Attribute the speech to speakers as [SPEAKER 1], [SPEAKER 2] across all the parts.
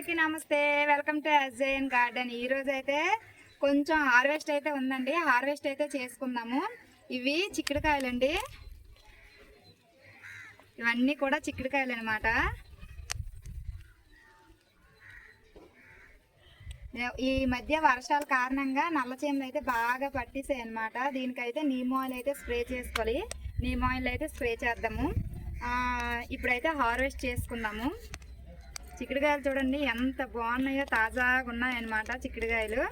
[SPEAKER 1] అందరికీ నమస్తే. Welcome to Ajayan garden ఈ రోజు అయితే కొంచెం హార్వెస్ట్ అయితే ఉందండి. హార్వెస్ట్ అయితే చేసుకుందాము. ఇవి చిక్కుడుకాయలండి. ఇవన్నీ కూడా చిక్కుడుకాయలు అనమాట ఈ మధ్య వర్షాల కారణంగా నల్ల చేమలు అయితే బాగా పట్టేసాయి అనమాట దీనికైతే నీమ్ ఆయిల్ అయితే స్ప్రే చేసుకోవాలి. నీమ్ ఆయిల్ అయితే స్ప్రే చేద్దాము. ఇప్పుడైతే హార్వెస్ట్ చేసుకుందాము. చిక్కుడుకాయలు చూడండి ఎంత బాగున్నాయో తాజాగా ఉన్నాయన్నమాట చిక్కుడుకాయలు.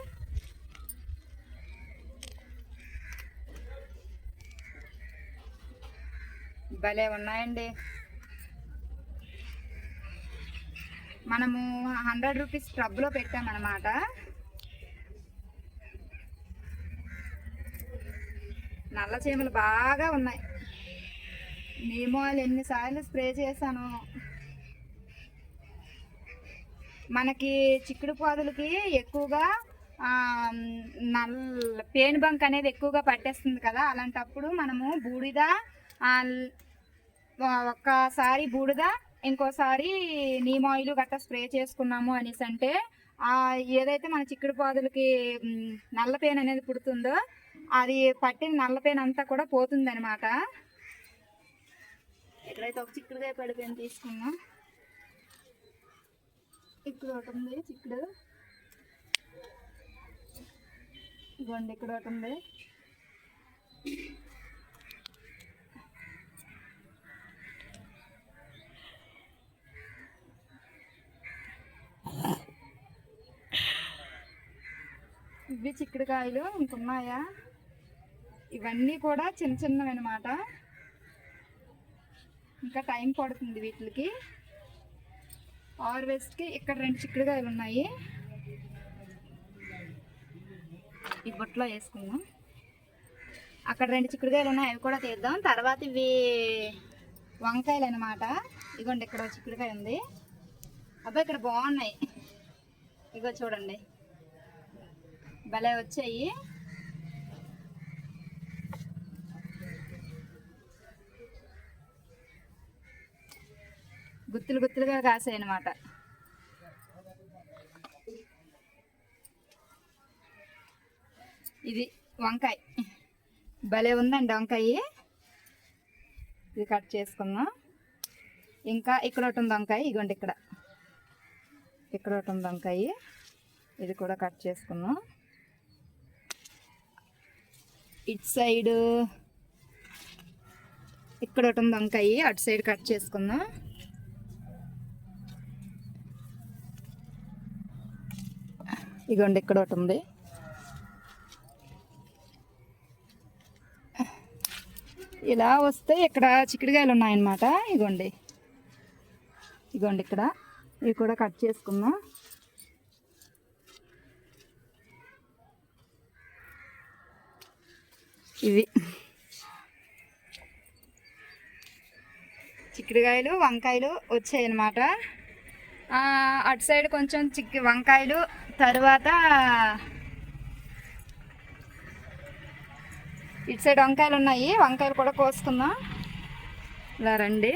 [SPEAKER 1] భలే ఉన్నాయండి. మనము హండ్రెడ్ రూపీస్ ట్రబ్లో పెట్టామన్నమాట. నల్ల చీమలు బాగా ఉన్నాయి. నేమో ఎన్నిసార్లు స్ప్రే చేశాను. మనకి చిక్కుడు పాదులకి ఎక్కువగా నల్ల పేను బంక్ అనేది ఎక్కువగా పట్టేస్తుంది కదా. అలాంటప్పుడు మనము బూడిద ఒక్కసారి బూడిద ఇంకోసారి నీమ్ ఆయిల్ గట్టా స్ప్రే చేసుకున్నాము అనేసి అంటే ఏదైతే మన చిక్కుడు పాదులకి నల్ల పేను అనేది పుడుతుందో అది పట్టిన నల్ల పేను అంతా కూడా పోతుంది అనమాట ఇక్కడైతే ఒక చిక్కుడుకాయ పడిపోయింది తీసుకున్నాం ఇక్కడ ఒకటి ఉంది చిక్కుడు ఇదిగోండి ఇక్కడ ఒకటి ఉంది. ఇవి చిక్కుడుకాయలు ఇంకున్నాయా? ఇవన్నీ కూడా చిన్న చిన్నవి అనమాట ఇంకా టైం పడుతుంది వీటికి. హార్వెస్ట్కి ఇక్కడ రెండు చిక్కుడుకాయలు ఉన్నాయి. ఈ బొట్లో వేసుకుందాం. అక్కడ రెండు చిక్కుడుకాయలు ఉన్నాయి అవి కూడా తీద్దాం. తర్వాత ఇవి వంకాయలు అనమాట ఇగోండి ఇక్కడ చిక్కుడుకాయ ఉంది. అబ్బాయి ఇక్కడ బాగున్నాయి. ఇగో చూడండి. భలే వచ్చాయి. గుత్తులు గుత్తులుగా కాసాయి అనమాట ఇది వంకాయ. భలే ఉందండి వంకాయ. ఇది కట్ చేసుకుందాం. ఇంకా ఇక్కడ ఒకటి ఉంది వంకాయ. ఇగోండి ఇక్కడ. ఇక్కడ ఒకటి ఉంది వంకాయ. ఇది కూడా కట్ చేసుకుందాం. ఇటు సైడ్ ఇక్కడ ఒకటి ఉంది వంకాయ. అటు సైడ్ కట్ చేసుకుందాం. ఇగోండి ఇక్కడ ఒకటి ఉంది. ఇలా వస్తే ఇక్కడ చిక్కుడుకాయలు ఉన్నాయన్నమాట. ఇగోండి. ఇగోండి ఇక్కడ. ఇవి కూడా కట్ చేసుకుందాం. ఇవి. చిక్కుడుకాయలు వంకాయలు వచ్చాయన్నమాట. అన్నమాట అటు సైడ్ కొంచెం చిక్కి వంకాయలు తర్వాత ఇటు సైడ్ వంకాయలు ఉన్నాయి. వంకాయలు కూడా కోసుకుందాం. ఇలా రండి.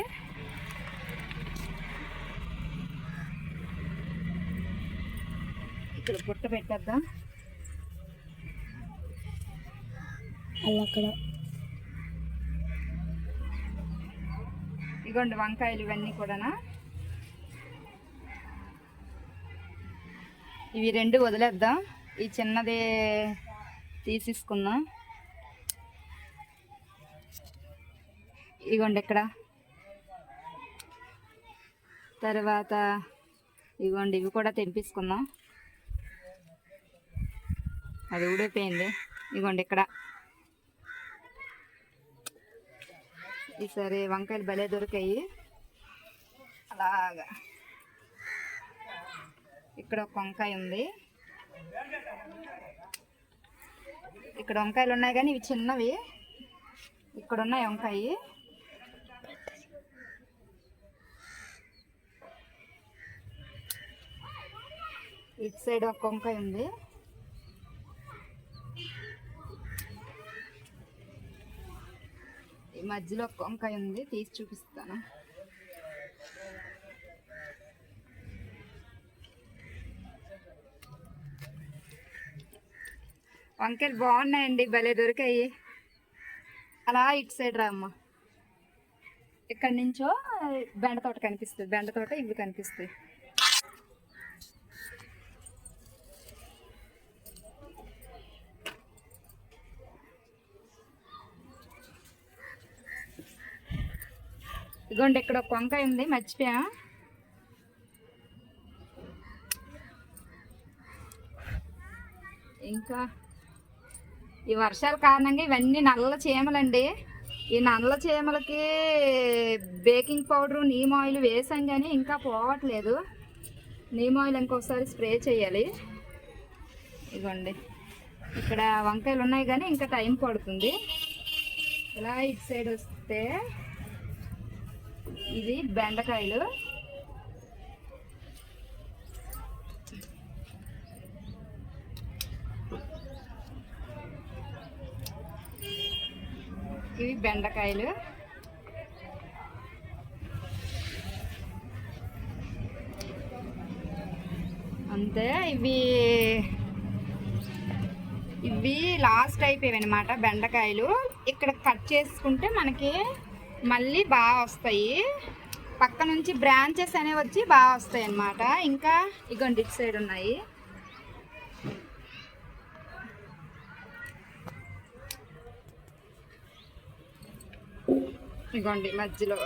[SPEAKER 1] ఇక్కడ బుట్ట పెట్టేద్దాం. అలా అక్కడ. ఇగోండి వంకాయలు ఇవన్నీ కూడానా. ఇవి రెండు వదిలేద్దాం. ఈ చిన్నది తీసేసుకుందాం. ఇగోండి ఇక్కడ. తర్వాత ఇగోండి ఇవి కూడా తెంపించుకుందాం అది ఊడిపోయింది. ఇగోండి ఇక్కడ. ఈసారి వంకాయలు భలే దొరికాయి. అలాగా. ఇక్కడ ఒక వంకాయ ఉంది. ఇక్కడ వంకాయలు ఉన్నాయి కానీ ఇవి చిన్నవి. ఇక్కడ ఉన్నాయి వంకాయ. ఇటు సైడ్ ఒక వంకాయ ఉంది. ఈ మధ్యలో ఒక వంకాయ ఉంది. తీసి చూపిస్తాను. వంకాయలు బాగున్నాయండి భలే దొరికాయి. అలా ఇటు సైడ్ రా అమ్మ. ఇక్కడి నుంచో బెండ తోట కనిపిస్తుంది బెండ తోట ఇవి కనిపిస్తాయి ఇదిగోండి ఇక్కడ ఒక వంకాయ ఉంది మర్చిపోయా. ఇంకా ఈ వర్షాల కారణంగా ఇవన్నీ నల్ల చీమలండి. ఈ నల్ల చీమలకి బేకింగ్ పౌడర్ నీమ్ ఆయిల్ వేసాం కానీ ఇంకా పోవట్లేదు. నీమ్ ఆయిల్ ఇంకొకసారి స్ప్రే చేయాలి. ఇదిగోండి ఇక్కడ వంకాయలు ఉన్నాయి కానీ ఇంకా టైం పడుతుంది. ఇలా ఇటు సైడ్ వస్తే ఇది బెండకాయలు. బెండకాయలు. అంతే ఇవి ఇవి లాస్ట్ అయిపోయాయి అనమాట బెండకాయలు. ఇక్కడ కట్ చేసుకుంటే మనకి మళ్ళీ బాగా వస్తాయి. పక్క నుంచి బ్రాంచెస్ అనేవి వచ్చి బాగా వస్తాయి అన్నమాట. ఇంకా ఇగోండి ఇటు సైడ్ ఉన్నాయి. ఇగోండి మధ్యలో.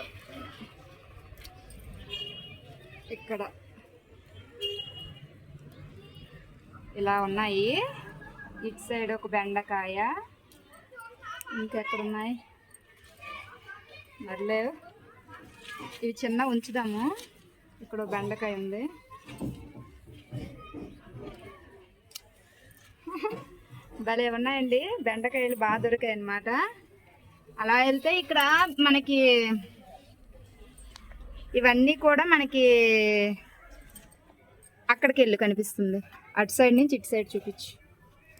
[SPEAKER 1] ఇక్కడ. ఇలా ఉన్నాయి. ఇటు సైడ్ ఒక బెండకాయ. ఇంకెక్కడ ఉన్నాయి ఇవి చిన్న ఉంచుదాము. ఇక్కడ బెండకాయ ఉంది. భలే ఉన్నాయండి. బెండకాయలు బాగా దొరికాయి అన్నమాట అలా వెళ్తే ఇక్కడ మనకి ఇవన్నీ కూడా మనకి అక్కడికి వెళ్ళి కనిపిస్తుంది. అటు సైడ్ నుంచి ఇటు సైడ్ చూపించు.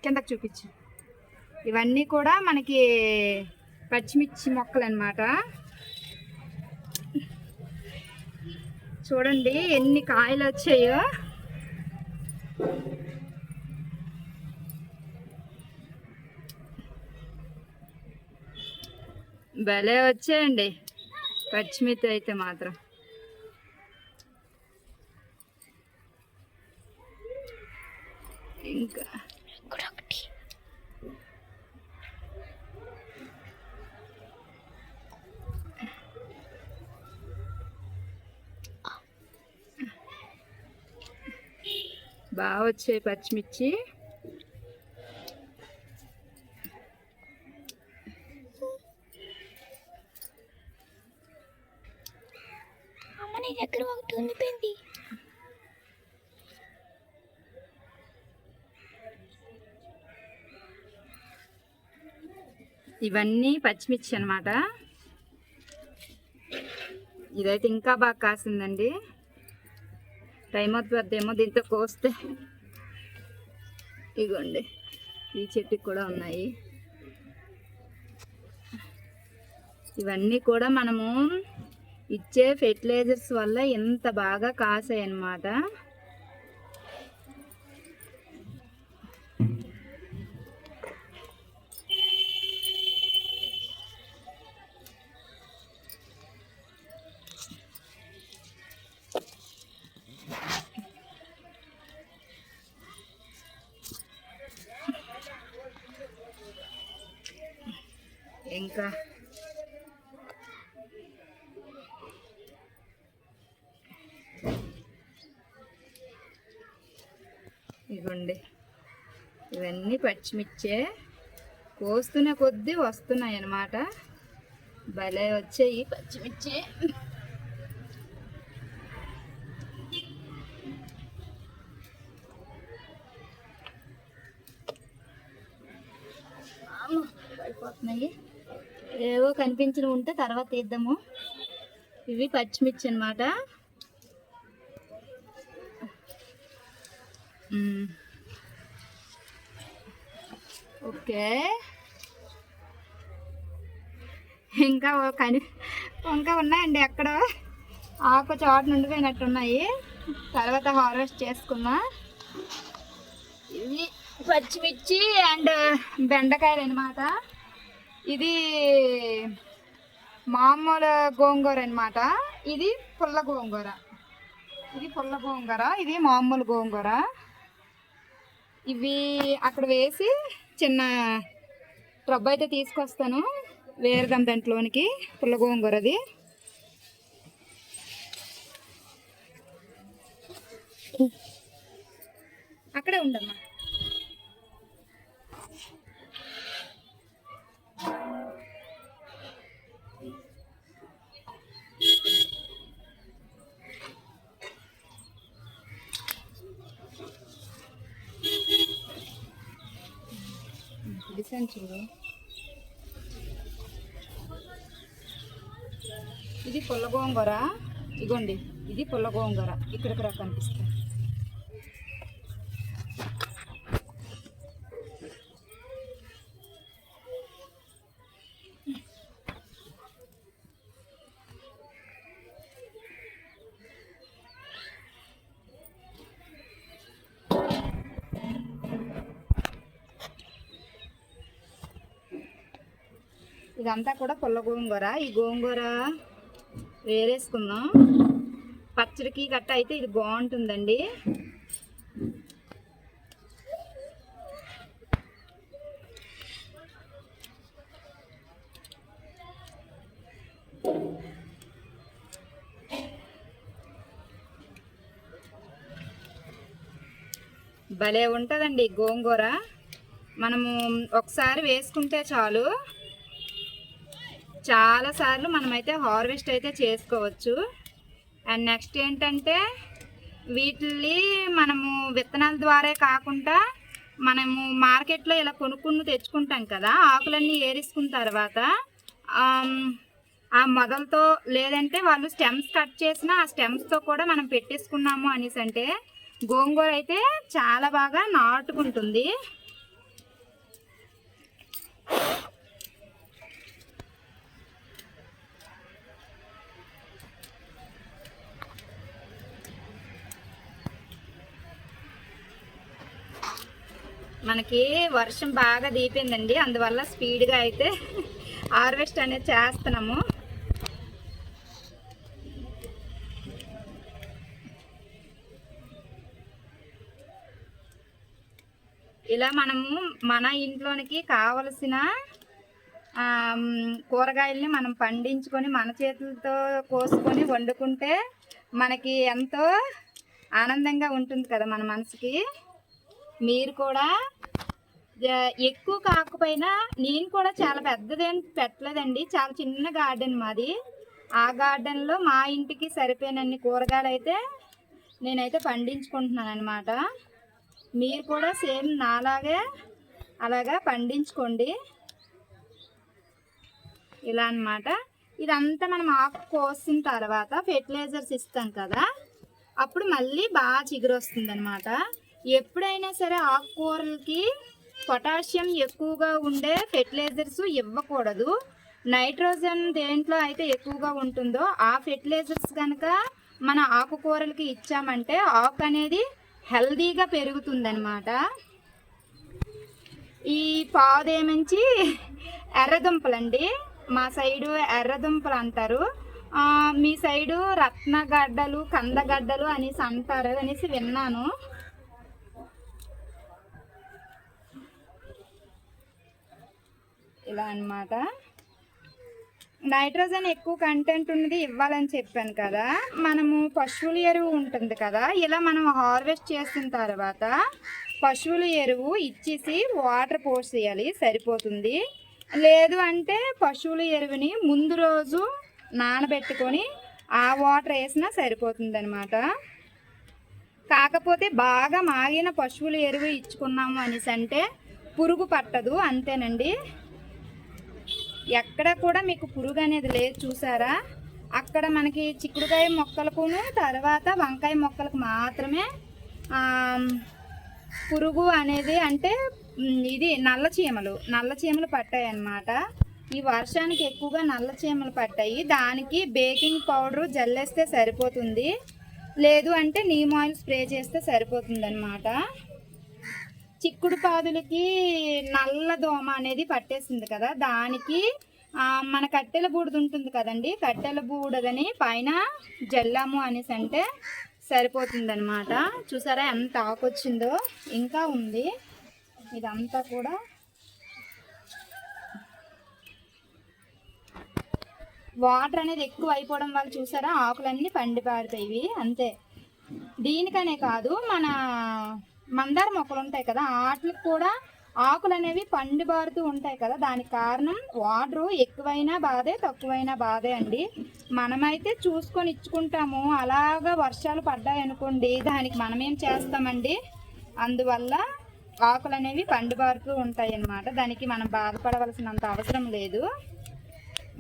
[SPEAKER 1] కిందకి చూపించు. ఇవన్నీ కూడా మనకి పచ్చిమిర్చి మొక్కలు అన్నమాట చూడండి ఎన్ని కాయలు వచ్చాయో. భలే వచ్చాయండి. పచ్చిమిర్చి అయితే మాత్రం. ఇంకా బాగా వచ్చాయి పచ్చిమిర్చి
[SPEAKER 2] అమ్మ నీ దగ్గర ఉండిపోయింది
[SPEAKER 1] ఇవన్నీ పచ్చిమిర్చి అనమాట ఇదైతే ఇంకా బాగా కాసిందండి. టైం అవుతుందేమో దీంతో కోస్తే. ఇగోండి ఈ చెట్టుకి కూడా ఉన్నాయి. ఇవన్నీ కూడా మనము ఇచ్చే ఫెర్టిలైజర్స్ వల్ల ఎంత బాగా కాసాయి అన్నమాట ఇవన్నీ పచ్చిమిర్చే. కోస్తున్న కొద్దీ వస్తున్నాయి అన్నమాట భలే వచ్చాయి పచ్చిమిర్చి. పడిపోతున్నాయి. ఏవో కనిపించిన ఉంటే తర్వాత తీద్దాము. ఇవి పచ్చిమిర్చి అనమాట ఓకే. ఇంకా కని ఇంకా ఉన్నాయండి అక్కడ ఆకు చోట నుండిపోయినట్టు ఉన్నాయి తర్వాత హార్వెస్ట్ చేసుకుందాం ఇవి పచ్చిమిర్చి అండ్ బెండకాయలు అనమాట ఇది మామూలు గోంగూర అనమాట ఇది పుల్ల గోంగూర. ఇది పుల్ల గోంగూర ఇది మామూలు గోంగూర. ఇవి అక్కడ వేసి చిన్న ట్రబ్ అయితే తీసుకొస్తాను. వేరుదాం దాంట్లోనికి పుల్ల గోంగూరది. అక్కడే ఉండమ్మా. డిసైన్ చూడు. ఇది పుల్ల గోంగూర. ఇగోండి ఇది పుల్ల గోంగూర. ఇక్కడికి రా కనిపిస్తుంది ఇదంతా కూడా పుల్ల గోంగూర. ఈ గోంగూర వేరేసుకుందాం. పచ్చడికి గట్ట అయితే ఇది బాగుంటుందండి. భలే ఉంటుందండి గోంగూర. మనము ఒకసారి వేసుకుంటే చాలు. చాలా సార్లు మనమైతే హార్వెస్ట్ అయితే చేసుకోవచ్చు. అండ్ నెక్స్ట్ ఏంటంటే వీటిని మనము విత్తనాల ద్వారా కాకుండా మనము మార్కెట్లో ఇలా కొనుక్కుని తెచ్చుకుంటాం కదా ఆకులన్నీ ఏరేసుకున్న తర్వాత ఆ మొదలతో లేదంటే వాళ్ళు స్టెమ్స్ కట్ చేసిన ఆ స్టెమ్స్తో కూడా మనం పెట్టేసుకున్నాము అనేసి అంటే గోంగూర అయితే చాలా బాగా నాటుకుంటుంది. మనకి వర్షం బాగా దీపిందండి. అందువల్ల స్పీడ్గా అయితే హార్వెస్ట్ అనేది చేస్తున్నాము. ఇలా మనము మన ఇంట్లోనికి కావలసిన కూరగాయల్ని మనం పండించుకొని మన చేతులతో కోసుకొని వండుకుంటే మనకి ఎంతో ఆనందంగా ఉంటుంది కదా మన మనసుకి. మీరు కూడా ఎక్కువ కాకపోయినా నేను కూడా చాలా పెద్దదేం పెట్టలేదండి. చాలా చిన్న గార్డెన్ మాది. ఆ గార్డెన్లో మా ఇంటికి సరిపోయినన్ని కూరగాయలు అయితే నేనైతే పండించుకుంటున్నాను అనమాట మీరు కూడా సేమ్ నాలాగే అలాగా పండించుకోండి. ఇలా అన్నమాట. ఇదంతా మనం ఆకు కోసిన తర్వాత ఫెర్టిలైజర్స్ ఇస్తాం కదా అప్పుడు మళ్ళీ బాగా చిగురు వస్తుంది అనమాట ఎప్పుడైనా సరే ఆకుకూరలకి పొటాషియం ఎక్కువగా ఉండే ఫెర్టిలైజర్స్ ఇవ్వకూడదు. నైట్రోజన్ దేంట్లో అయితే ఎక్కువగా ఉంటుందో ఆ ఫెర్టిలైజర్స్ కనుక మన ఆకుకూరలకి ఇచ్చామంటే ఆకు అనేది హెల్దీగా పెరుగుతుందనమాట ఈ పాదేమించి ఎర్రదుంపలండి. మా సైడు ఎర్రదుంపలు అంటారు. మీ సైడు రత్నగడ్డలు కందగడ్డలు అనేసి అంటారు. అనేసి విన్నాను. ఇలా అన్నమాట. నైట్రోజన్ ఎక్కువ కంటెంట్ ఉన్నది ఇవ్వాలని చెప్పాను కదా. మనము పశువుల ఎరువు ఉంటుంది కదా ఇలా మనం హార్వెస్ట్ చేసిన తర్వాత పశువుల ఎరువు ఇచ్చేసి వాటర్ పోసేయాలి సరిపోతుంది. లేదు అంటే పశువుల ఎరువుని ముందు రోజు నానబెట్టుకొని ఆ వాటర్ వేసినా సరిపోతుంది అనమాట కాకపోతే బాగా మాగిన పశువుల ఎరువు ఇచ్చుకున్నాము అనేసి అంటే పురుగు పట్టదు అంతేనండి. ఎక్కడ కూడా మీకు పురుగు అనేది లేదు చూసారా? అక్కడ మనకి చిక్కుడుకాయ మొక్కలకును తర్వాత వంకాయ మొక్కలకు మాత్రమే పురుగు అనేది అంటే ఇది నల్ల చీమలు నల్ల చీమలు పట్టాయి అన్నమాట ఈ వర్షానికి ఎక్కువగా నల్ల చీమలు పట్టాయి. దానికి బేకింగ్ పౌడరు జల్లేస్తే సరిపోతుంది. లేదు అంటే నీమ్ ఆయిల్ స్ప్రే చేస్తే సరిపోతుంది చిక్కుడు పాదులకి నల్ల దోమ అనేది పట్టేసింది కదా. దానికి మన కట్టెల బూడిద ఉంటుంది కదండి. కట్టెల బూడదని పైన జల్లాము అనేసి అంటే సరిపోతుంది చూసారా ఎంత ఆకొచ్చిందో? ఇంకా ఉంది. ఇదంతా కూడా వాటర్ అనేది ఎక్కువ అయిపోవడం వల్ల చూసారా? ఆకులన్నీ పండిపారుతాయి అంతే. దీనికనే కాదు మన మందార మొక్కలు ఉంటాయి కదా వాటికి కూడా ఆకులు అనేవి పండిబారుతూ ఉంటాయి కదా. దానికి కారణం వాటర్ ఎక్కువైనా బాధే తక్కువైనా బాధే అండి. మనమైతే చూసుకొని ఇచ్చుకుంటాము. అలాగా వర్షాలు పడ్డాయి అనుకోండి దానికి మనమేం చేస్తామండి? అందువల్ల ఆకులు అనేవి పండిబారుతూ ఉంటాయి అన్నమాట. దానికి మనం బాధపడవలసినంత అవసరం లేదు.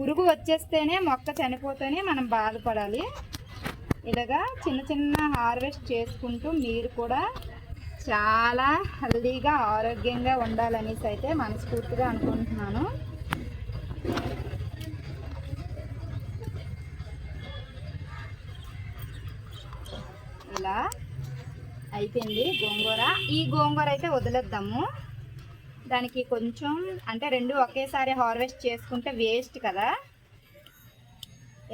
[SPEAKER 1] పురుగు వచ్చేస్తేనే మొక్క చనిపోతేనే మనం బాధపడాలి. ఇలాగా చిన్న చిన్న హార్వెస్ట్ చేసుకుంటూ మీరు కూడా చాలా హెల్దీగా ఆరోగ్యంగా ఉండాలనేసి అయితే మనస్ఫూర్తిగా అనుకుంటున్నాను. ఇలా అయిపోయింది గోంగూర. ఈ గోంగూర అయితే వదిలేద్దాము. దానికి కొంచెం అంటే రెండు ఒకేసారి హార్వెస్ట్ చేసుకుంటే వేస్ట్ కదా.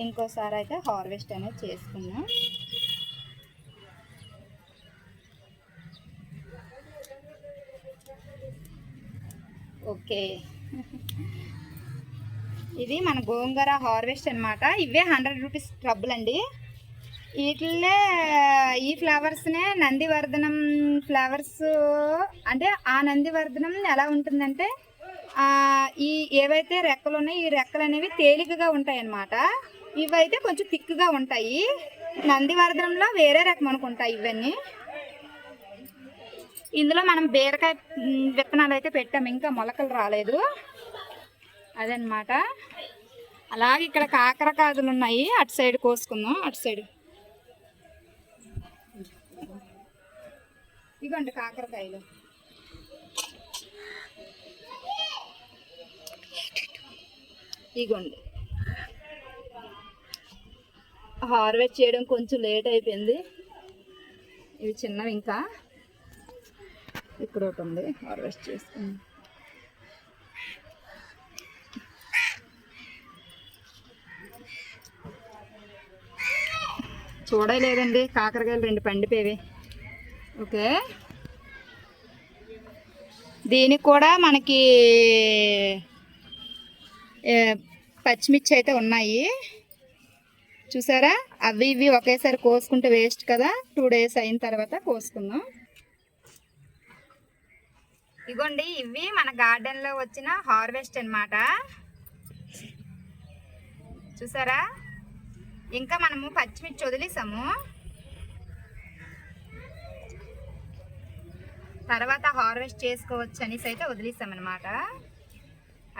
[SPEAKER 1] ఇంకోసారి అయితే హార్వెస్ట్ అనేది చేసుకున్నాం ఓకే. ఇది మన గోంగూర హార్వెస్ట్ అన్నమాట. ఇవే హండ్రెడ్ రూపీస్ ట్రబుల్ అండి వీటిల్లే ఈ ఫ్లవర్స్నే నందివర్ధనం ఫ్లవర్స్ అంటే ఆ నందివర్ధనం ఎలా ఉంటుందంటే ఈ ఏవైతే రెక్కలు ఉన్నాయో ఈ రెక్కలు అనేవి తేలికగా ఉంటాయి అన్నమాట ఇవైతే కొంచెం థిక్గా ఉంటాయి. నందివర్ధనంలో వేరే రకం అనుకుంటాయి ఇవన్నీ. ఇందులో మనం బీరకాయ విత్తనాలు అయితే పెట్టాము ఇంకా మొలకలు రాలేదు. అదనమాట అలాగే ఇక్కడ కాకరకాయలు ఉన్నాయి. అటు సైడ్ కోసుకుందాం. అటు సైడ్. ఇగోండి కాకరకాయలు. ఇగోండి. హార్వెస్ట్ చేయడం కొంచెం లేట్ అయిపోయింది. ఇవి చిన్నవి ఇంకా. ఇక్కడ ఒకటి ఉంది హార్వెస్ట్ చేసుకుందాం చూడలేదండి కాకరకాయలు రెండు పండిపోయేవి ఓకే. దీనికి కూడా మనకి పచ్చిమిర్చి అయితే ఉన్నాయి. చూసారా? అవి ఇవి ఒకేసారి కోసుకుంటే వేస్ట్ కదా. టూ డేస్ అయిన తర్వాత కోసుకుందాం. ఇగోండి ఇవి మన గార్డెన్లో వచ్చిన హార్వెస్ట్ అన్నమాట. చూసారా? ఇంకా మనము పచ్చిమిర్చి వదిలేసాము. తర్వాత హార్వెస్ట్ చేసుకోవచ్చు అనేసి అయితే వదిలేసామన్నమాట.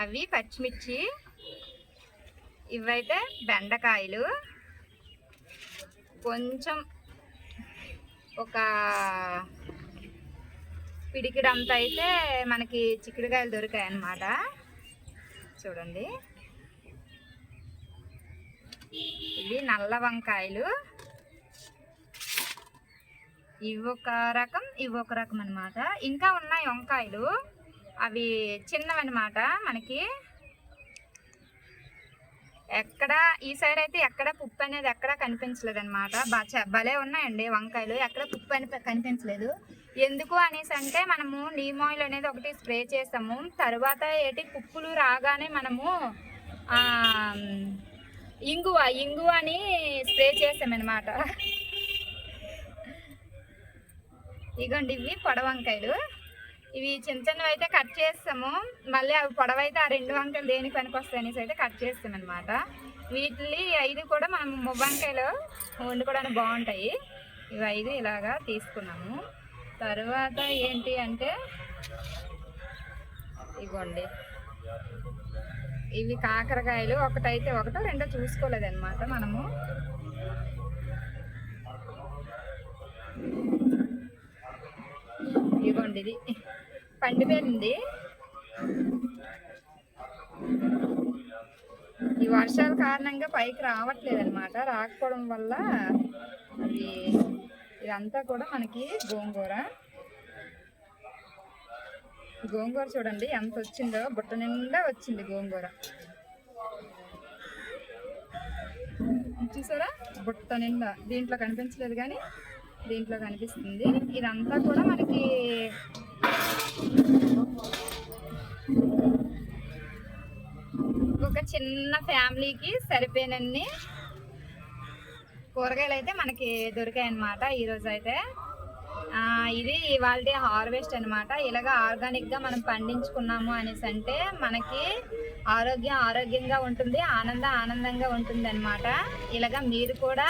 [SPEAKER 1] అవి పచ్చిమిర్చి ఇవైతే బెండకాయలు. కొంచెం ఒక పిడికిడంతా అయితే మనకి చిక్కుడుకాయలు దొరికాయి అన్నమాట చూడండి. ఇవి నల్ల వంకాయలు. ఇవి ఒక రకం ఇవి ఒక రకం అనమాట ఇంకా ఉన్నాయి వంకాయలు. అవి చిన్నవన్నమాట మనకి. ఎక్కడ ఈ సైడ్ అయితే ఎక్కడ పుప్పు అనేది ఎక్కడ కనిపించలేదు అనమాట భలే ఉన్నాయండి వంకాయలు. ఎక్కడ పుప్పు అని కనిపించలేదు. ఎందుకు అనేసి అంటే మనము నీమ్ ఆయిల్ అనేది ఒకటి స్ప్రే చేస్తాము. తర్వాత ఏంటి కుప్పులు రాగానే మనము ఇంగువ ఇంగువ అని స్ప్రే చేసామన్నమాట ఇగోండి ఇవి పొడవ వంకాయలు ఇవి చిన్న చిన్నవి అయితే కట్ చేస్తాము. మళ్ళీ అవి పొడవైతే ఆ రెండు వంకాయలు దేనికి పనికి వస్తాయి అనేసి అయితే కట్ చేస్తామన్నమాట. వీటిని ఐదు కూడా మనం మువ్వంకాయలు వండుకోవడానికి బాగుంటాయి. ఇవి ఐదు ఇలాగా తీసుకున్నాము. తర్వాత ఏంటి అంటే ఇగోండి. ఇవి కాకరకాయలు ఒకటైతే ఒకటో రెండో చూసుకోలేదన్నమాట మనము. ఇదిగోండి ఇది. పండిపోయింది. ఈ వర్షాల కారణంగా పైకి రావట్లేదు అనమాట రాకపోవడం వల్ల అది ఇదంతా కూడా మనకి గోంగూర. గోంగూర చూడండి ఎంత వచ్చిందో బుట్ట నిండా వచ్చింది గోంగూర. చూసారా? బుట్ట నిండా. దీంట్లో కనిపించలేదు కానీ దీంట్లో కనిపిస్తుంది. ఇదంతా కూడా మనకి ఒక చిన్న ఫ్యామిలీకి సరిపోయినన్ని కూరగాయలు అయితే మనకి దొరికాయి అన్నమాట ఈరోజు అయితే ఇది ఇవాళ హార్వెస్ట్ అన్నమాట. ఇలాగ ఆర్గానిక్గా మనం పండించుకున్నాము అనేసి అంటే మనకి ఆరోగ్యం ఆరోగ్యంగా ఉంటుంది ఆనందం ఆనందంగా ఉంటుంది అనమాట ఇలాగ మీరు కూడా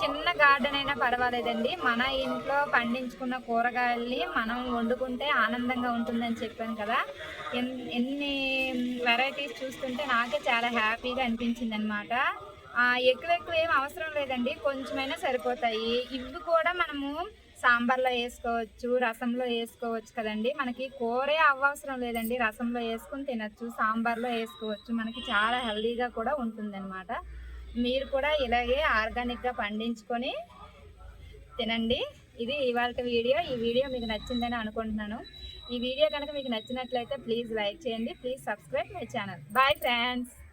[SPEAKER 1] చిన్న గార్డెన్ అయినా పర్వాలేదండి. మన ఇంట్లో పండించుకున్న కూరగాయల్ని మనం వండుకుంటే ఆనందంగా ఉంటుందని చెప్పాను కదా. ఎన్- ఎన్ని వెరైటీస్ చూస్తుంటే నాకే చాలా హ్యాపీగా అనిపించింది అనమాట ఎక్కువ ఎక్కువ ఏం అవసరం లేదండి. కొంచెమైనా సరిపోతాయి. ఇవి కూడా మనము సాంబార్లో వేసుకోవచ్చు రసంలో వేసుకోవచ్చు కదండి. మనకి కూరే అవ్వవసరం లేదండి. రసంలో వేసుకుని తినచ్చు సాంబార్లో వేసుకోవచ్చు. మనకి చాలా హెల్దీగా కూడా ఉంటుందన్నమాట. మీరు కూడా ఇలాగే ఆర్గానిక్గా పండించుకొని తినండి. ఇది ఇవాళ వీడియో. ఈ వీడియో మీకు నచ్చిందని అనుకుంటున్నాను. ఈ వీడియో కనుక మీకు నచ్చినట్లయితే ప్లీజ్ లైక్ చేయండి. Please subscribe my channel. Bye friends.